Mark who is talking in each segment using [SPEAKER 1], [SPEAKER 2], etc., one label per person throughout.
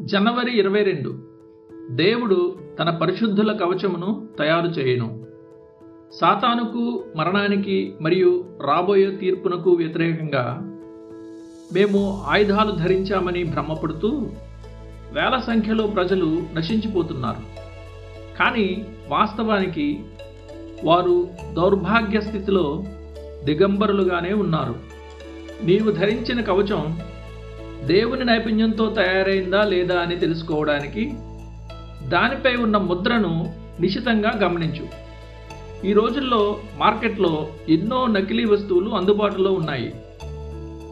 [SPEAKER 1] జనవరి ఇరవై రెండు. దేవుడు తన పరిశుద్ధుల కవచమును తయారు చేయను. సాతానుకు మరణానికి మరియు రాబోయే తీర్పునకు వ్యతిరేకంగా మేము ఆయుధాలు ధరించామని భ్రమపడుతూ వేల సంఖ్యలో ప్రజలు నశించిపోతున్నారు. కానీ వాస్తవానికి వారు దౌర్భాగ్య స్థితిలో దిగంబరులుగానే ఉన్నారు. నీవు ధరించిన కవచం దేవుని నైపుణ్యంతో తయారైందా లేదా అని తెలుసుకోవడానికి దానిపై ఉన్న ముద్రను నిశితంగా గమనించు. ఈ రోజుల్లో మార్కెట్లో ఎన్నో నకిలీ వస్తువులు అందుబాటులో ఉన్నాయి.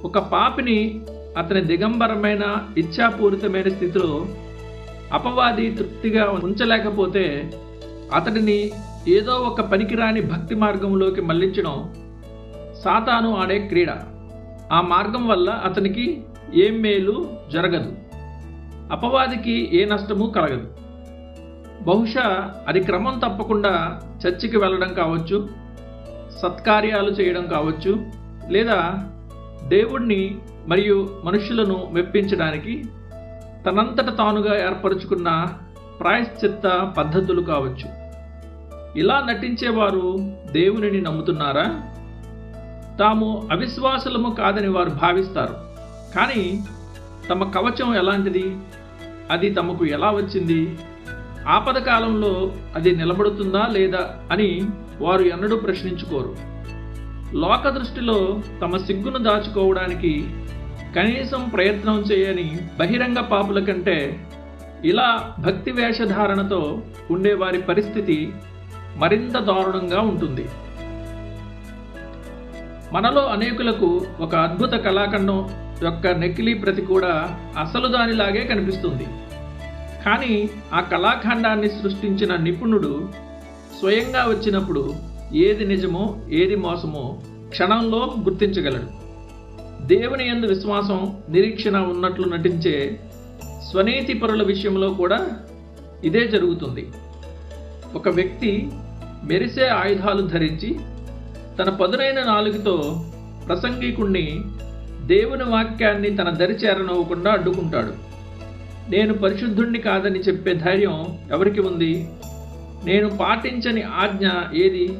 [SPEAKER 1] ఒక పాపిని అతని దిగంబరమైన ఇచ్ఛాపూరితమైన స్థితిలో అపవాది తృప్తిగా ఉంచలేకపోతే అతడిని ఏదో ఒక పనికిరాని భక్తి మార్గంలోకి మళ్ళించడం సాతాను ఆడే క్రీడ. ఆ మార్గం వల్ల అతనికి ఏం మేలు జరగదు. అపవాదికి ఏ నష్టము కలగదు. బహుశా అది క్రమం తప్పకుండా చర్చికి వెళ్ళడం కావచ్చు సత్కార్యాలు చేయడం కావచ్చు లేదా దేవుణ్ణి మరియు మనుషులను మెప్పించడానికి తనంతట తానుగా ఏర్పరచుకున్న ప్రాయశ్చిత్త పద్ధతులు కావచ్చు. ఇలా నటించేవారు దేవునిని నమ్ముతున్నారా? తాము అవిశ్వాసులము కాదని వారు భావిస్తారు. కానీ తమ కవచం ఎలాంటిది? అది తమకు ఎలా వచ్చింది? ఆపద కాలంలో అది నిలబడుతుందా లేదా అని వారు ఎన్నడూ ప్రశ్నించుకోరు. లోక దృష్టిలో తమ సిగ్గును దాచుకోవడానికి కనీసం ప్రయత్నం చేయని బహిరంగ పాపుల కంటే ఇలా భక్తి వేషధారణతో ఉండే వారి పరిస్థితి మరింత దారుణంగా ఉంటుంది. మనలో అనేకులకు ఒక అద్భుత కళాఖండం యొక్క నెకిలీ ప్రతి కూడా అసలు దానిలాగే కనిపిస్తుంది. కానీ ఆ కళాఖండాన్ని సృష్టించిన నిపుణుడు స్వయంగా వచ్చినప్పుడు ఏది నిజమో ఏది మోసమో క్షణంలో గుర్తించగలడు. దేవుని యందు విశ్వాసం నిరీక్షణ ఉన్నట్లు నటించే స్వనీతి పరుల విషయంలో కూడా ఇదే జరుగుతుంది. ఒక వ్యక్తి మెరిసే ఆయుధాలు ధరించి తన పదునైన నాలుగుతో ప్రసంగికుణ్ణి దేవుని వాక్యాన్ని తన దరి చేరనవ్వకుండా అడ్డుకుంటాడు. నేను పరిశుద్ధుణ్ణి కాదని చెప్పే ధైర్యం ఎవరికి ఉంది? నేను పాటించని ఆజ్ఞ ఏది?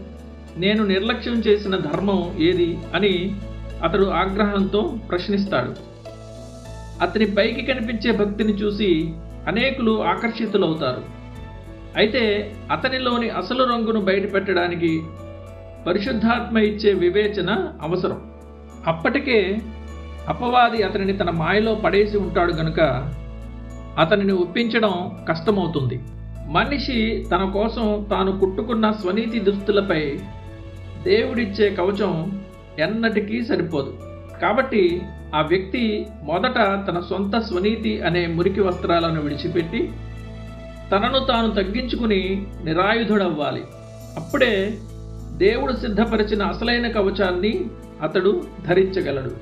[SPEAKER 1] నేను నిర్లక్ష్యం చేసిన ధర్మం ఏది? అని అతడు ఆగ్రహంతో ప్రశ్నిస్తాడు. అతని పైకి కనిపించే భక్తిని చూసి అనేకులు ఆకర్షితులవుతారు. అయితే అతనిలోని అసలు రంగును బయటపెట్టడానికి పరిశుద్ధాత్మ ఇచ్చే వివేచన అవసరం. అప్పటికే అపవాది అతనిని తన మాయలో పడేసి ఉంటాడు గనుక అతనిని ఒప్పించడం కష్టమవుతుంది. మనిషి తన కోసం తాను కుట్టుకున్న స్వనీతి దుస్తులపై దేవుడిచ్చే కవచం ఎన్నటికీ సరిపోదు. కాబట్టి ఆ వ్యక్తి మొదట తన సొంత స్వనీతి అనే మురికి వస్త్రాలను విడిచిపెట్టి తనను తాను తగ్గించుకుని నిరాయుధుడవ్వాలి. అప్పుడే దేవుడు సిద్ధపరిచిన అసలైన కవచాన్ని అతడు ధరించగలడు.